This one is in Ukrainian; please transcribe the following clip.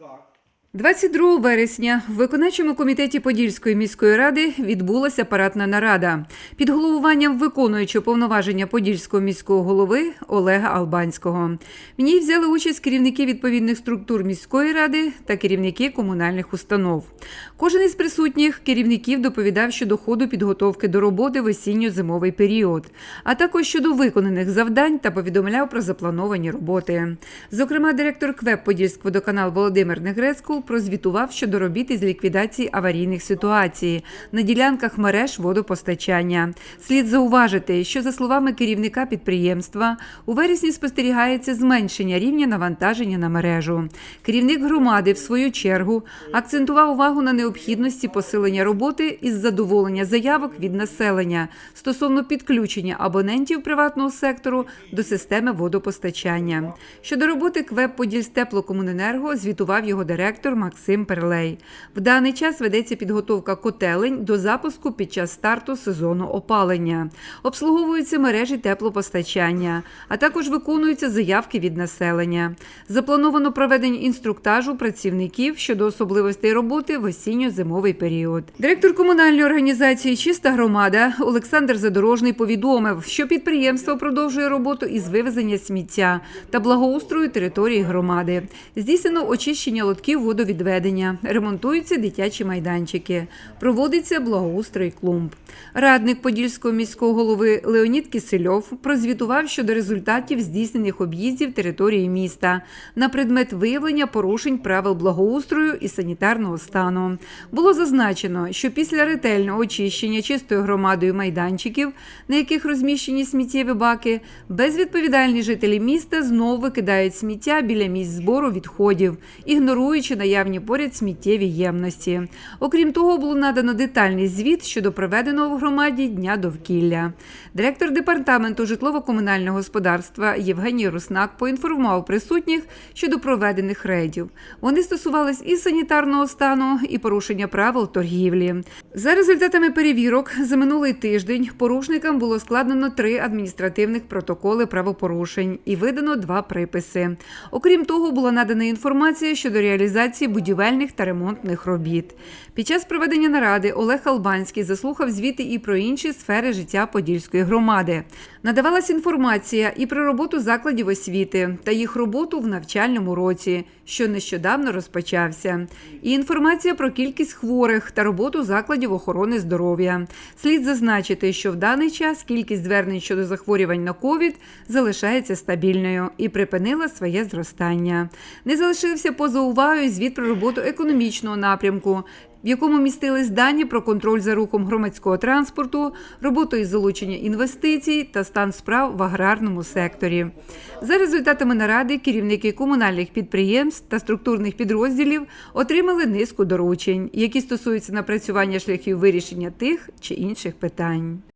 Scott. 22 вересня в виконавчому комітеті Подільської міської ради відбулася парадна нарада під головуванням виконуючого повноваження Подільського міського голови Олега Албанського. В ній взяли участь керівники відповідних структур міської ради та керівники комунальних установ. Кожен із присутніх керівників доповідав щодо ходу підготовки до роботи в осінньо-зимовий період, а також щодо виконаних завдань та повідомляв про заплановані роботи. Зокрема, директор КВЕП Подільськводоканал Володимир Прозвітував щодо робіт із ліквідації аварійних ситуацій на ділянках мереж водопостачання. Слід зауважити, що за словами керівника підприємства, у вересні спостерігається зменшення рівня навантаження на мережу. Керівник громади, в свою чергу, акцентував увагу на необхідності посилення роботи із задоволення заявок від населення стосовно підключення абонентів приватного сектору до системи водопостачання. Щодо роботи КВЕП «Подільстеплокомуненерго» звітував його директор Максим Перлей. В даний час ведеться підготовка котелень до запуску під час старту сезону опалення. Обслуговуються мережі теплопостачання, а також виконуються заявки від населення. Заплановано проведення інструктажу працівників щодо особливостей роботи в осінньо-зимовий період. Директор комунальної організації Чиста громада Олександр Задорожний повідомив, що підприємство продовжує роботу із вивезення сміття та благоустрою території громади. Здійснено очищення лотків водовідведення, ремонтуються дитячі майданчики, проводиться благоустрой клумб. Радник Подільського міського голови Леонід Кисельов прозвітував щодо результатів здійснених об'їздів території міста на предмет виявлення порушень правил благоустрою і санітарного стану. Було зазначено, що після ретельного очищення чистою громадою майданчиків, на яких розміщені сміттєві баки, безвідповідальні жителі міста знову викидають сміття біля місць збору відходів, ігноруючи наявні поряд сміттєві ємності. Окрім того, було надано детальний звіт щодо проведеного в громаді дня довкілля. Директор департаменту житлово-комунального господарства Євгеній Руснак поінформував присутніх щодо проведених рейдів. Вони стосувались і санітарного стану, і порушення правил торгівлі. За результатами перевірок за минулий тиждень порушникам було складено три адміністративних протоколи правопорушень і видано два приписи. Окрім того, була надана інформація щодо реалізації будівельних та ремонтних робіт. Під час проведення наради Олег Албанський заслухав звіти і про інші сфери життя Подільської громади. Надавалась інформація і про роботу закладів освіти та їх роботу в навчальному році, що нещодавно розпочався, і інформація про кількість хворих та роботу закладів охорони здоров'я. Слід зазначити, що в даний час кількість звернень щодо захворювань на ковід залишається стабільною і припинила своє зростання. Не залишився поза увагою звіт про роботу економічного напрямку. В якому містились дані про контроль за рухом громадського транспорту, роботу із залучення інвестицій та стан справ в аграрному секторі. За результатами наради керівники комунальних підприємств та структурних підрозділів отримали низку доручень, які стосуються напрацювання шляхів вирішення тих чи інших питань.